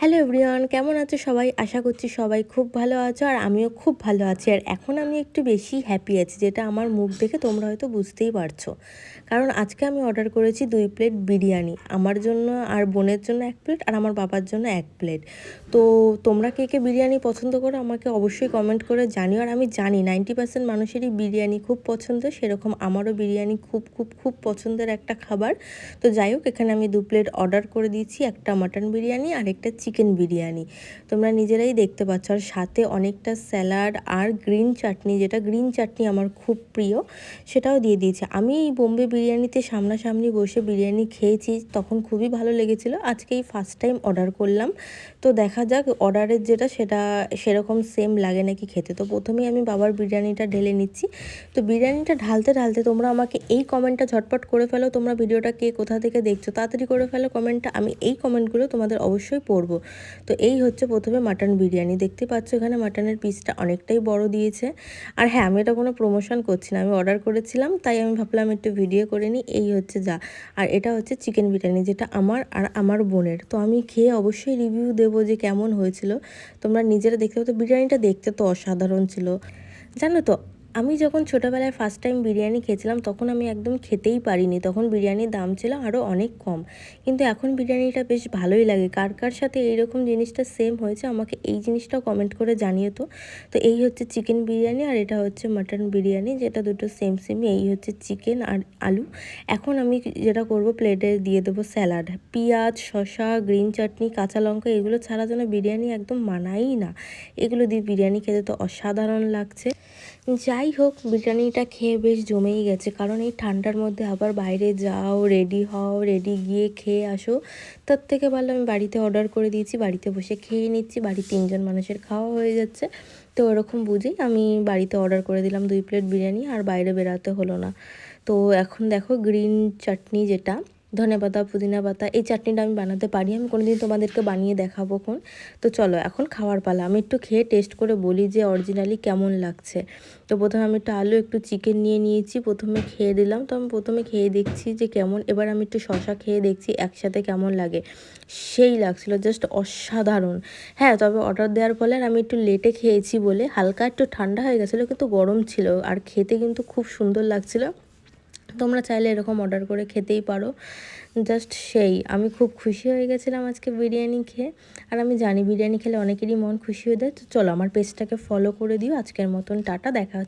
Hello everyone, কেমন আছো সবাই? আশা করছি সবাই খুব ভালো আছো আর আমিও খুব ভালো আছি। আর এখন আমি একটু বেশি হ্যাপি আছি, যেটা আমার মুখ দেখে তোমরা হয়তো বুঝতেই পারছ। কারণ আজকে আমি অর্ডার করেছি দুই প্লেট বিরিয়ানি। আমার জন্য আর বোনের জন্য এক প্লেট আর আমার বাবার জন্য এক প্লেট তো তোমরা কে কে বিরিয়ানি পছন্দ করো আমাকে অবশ্যই কমেন্ট করে জানিও। আর আমি জানি নাইনটি পার্সেন্ট মানুষেরই বিরিয়ানি খুব পছন্দ, সেরকম আমারও বিরিয়ানি খুব খুব খুব পছন্দের একটা খাবার। তো যাই হোক, এখানে আমি দু প্লেট অর্ডার করে দিয়েছি, একটা মাটন বিরিয়ানি আর একটা চিকেন বিরিয়ানি তোমরা নিজেরাই দেখতে পাচ্ছ। আর সাথে অনেকটা স্যালাড আর গ্রিন চাটনি, যেটা গ্রিন চাটনি আমার খুব প্রিয়, সেটাও দিয়ে দিয়েছে। আমি এই বোম্বে বিরিয়ানিতে সামনাসামনি বসে বিরিয়ানি খেয়েছি, তখন খুবই ভালো লেগেছিল। আজকে এই ফার্স্ট টাইম অর্ডার করলাম। তো দেখা যাক অর্ডারের যেটা, সেটা সেরকম সেম লাগে নাকি খেতে। তো প্রথমেই আমি বাবার বিরিয়ানিটা ঢেলে নিচ্ছি। তো বিরিয়ানিটা ঢালতে ঢালতে তোমরা আমাকে এই কমেন্টটা ঝটপট করে ফেলো। তোমরা ভিডিওটা কে কোথা থেকে দেখছ, তাড়াতাড়ি করে ফেলো। কমেন্টটা আমি এই কমেন্টগুলো তোমাদের অবশ্যই পড়ব। তো এই হচ্ছে প্রথমে মাটন বিরিয়ানি। দেখতে পাচ্ছ এখানে মাটনের পিসটা অনেকটাই বড় দিয়েছে। আর হ্যাঁ আমি এটা কোনো প্রমোশন করছি না। আমি অর্ডার করেছিলাম, তাই আমি ভাবলাম একটু ভিডিও করে নিই। এই হচ্ছে যা। আর এটা হচ্ছে চিকেন বিরিয়ানি, যেটা আমার আর আমার বোনের। তো আমি খেয়ে অবশ্যই রিভিউ দেবো যে কেমন হয়েছিল। তোমরা নিজেরা দেখতে পাতো বিরিয়ানিটা দেখতে তো অসাধারণ ছিল। জানো তো আমি যখন ছোটোবেলায় ফার্স্ট টাইম বিরিয়ানি খেয়েছিলাম, তখন আমি একদম খেতেই পারিনি। তখন বিরিয়ানির দাম ছিল আরও অনেক কম। কিন্তু এখন বিরিয়ানিটা বেশ ভালোই লাগে। কার কার সাথে এইরকম জিনিসটা সেম হয়েছে, আমাকে এই জিনিসটাও কমেন্ট করে জানিয়ে তো। তো এই হচ্ছে চিকেন বিরিয়ানি আর এটা হচ্ছে মাটন বিরিয়ানি, যেটা দুটো সেম সেমই এই হচ্ছে চিকেন আর আলু। এখন আমি যেটা করব প্লেটে দিয়ে দেবো স্যালাড পেঁয়াজ, শসা গ্রিন চাটনি কাঁচা লঙ্কা, এগুলো ছাড়া যেন বিরিয়ানি একদম মানাই না। এগুলো দিয়ে বিরিয়ানি খেতে তো অসাধারণ লাগছে। যাই হোক, বিরিয়ানিটা খেয়ে বেশ জমেই গেছে। কারণ এই ঠান্ডার মধ্যে আবার বাইরে যাও রেডি হও রেডি গিয়ে খেয়ে আসো। তার থেকে ভালো আমি বাড়িতে অর্ডার করে দিয়েছি, বাড়িতে বসে খেয়ে নিচ্ছি বাড়ি তিনজন মানুষের খাওয়া হয়ে যাচ্ছে। তো ওরকম বুঝেই আমি বাড়িতে অর্ডার করে দিলাম দুই প্লেট বিরিয়ানি আর বাইরে বেরাতে হলো না। তো এখন দেখো গ্রিন চাটনি যেটা ধনে পাতা পুদিনা পাতা এই চাটনিটা আমি বানাতে পারি। আমি কোনো কোনোদিন তোমাদেরকে বানিয়ে দেখাবো কোন তো চলো, এখন খাওয়ার পালা। আমি একটু খেয়ে টেস্ট করে বলি যে অরিজিনালি কেমন লাগছে। তো প্রথমে আমি একটু আলু, একটু চিকেন নিয়ে নিয়েছি। প্রথমে খেয়ে দিলাম। তো আমি প্রথমে খেয়ে দেখছি যে কেমন। এবার আমি একটু শশা খেয়ে দেখছি একসাথে কেমন লাগে। সেই লাগছিল জাস্ট অসাধারণ। হ্যাঁ তবে অর্ডার দেওয়ার ফলে আমি একটু লেটে খেয়েছি বলে। হালকা একটু ঠান্ডা হয়ে গেছিল, কিন্তু গরম ছিল। আর খেতে কিন্তু খুব সুন্দর লাগছিল। তোমরা চাইলে এরকম অর্ডার করে খেতেই পারো। জাস্ট সেই, আমি খুব খুশি হয়ে গেছিলাম আজকে বিরিয়ানি খেয়ে। আর আমি জানি বিরিয়ানি খেলে অনেকেরই মন খুশি হয়ে যায়, তো চলো আমার পেজটাকে ফলো করে দিও। আজকের মতন টাটা, দেখা হচ্ছে।